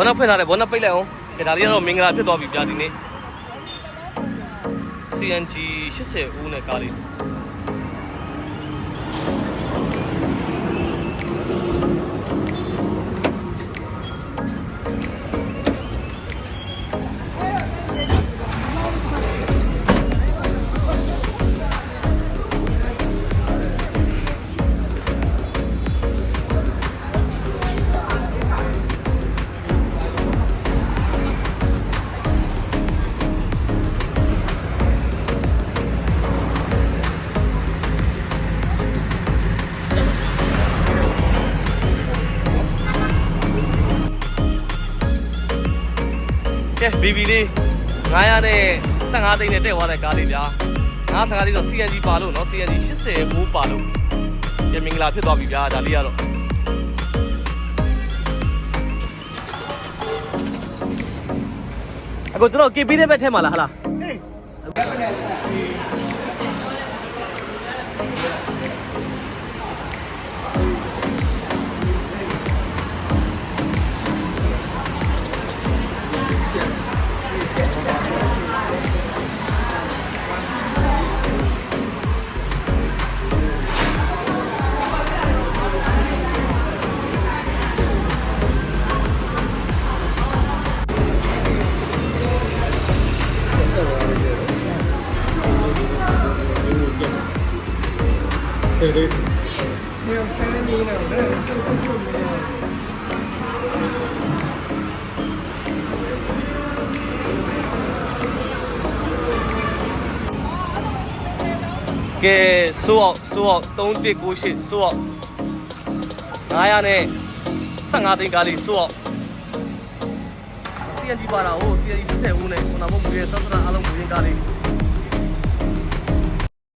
ဘောနဖွင့်ထားတယ်ဘောနပိတ်လိုက်အောင်ကဲဒါလေးကတော့မင်္ဂလာဖြစ်သွားပြီဗျာဒီနေ့ CNG 80ဦးနဲ့ကားလေး ကဲ BB လေး900နဲ့15သိန်းနဲ့တက်သွားတဲ့ကားလေးဗျာ95သိန်းဆို CNG ပါလို့နော် CNG 89ပါလို့ရမင်္ဂလာဖြစ်သွားပြီဗျာဒါလေးကတော့အခုကျွန်တော် KB တဲ့ဘက်ထဲမှာလားဟလားဟေး ကဲဆိုအောင်ဆိုအောင်3198ဆိုအောင်900နဲ့15သိန်းကားလေးဆိုအောင် CNG ပါတာဟို CNG 30ဦးနဲ့ခုနကမူရဲ့သစ္စာအားလုံးမူရင်းကားလေး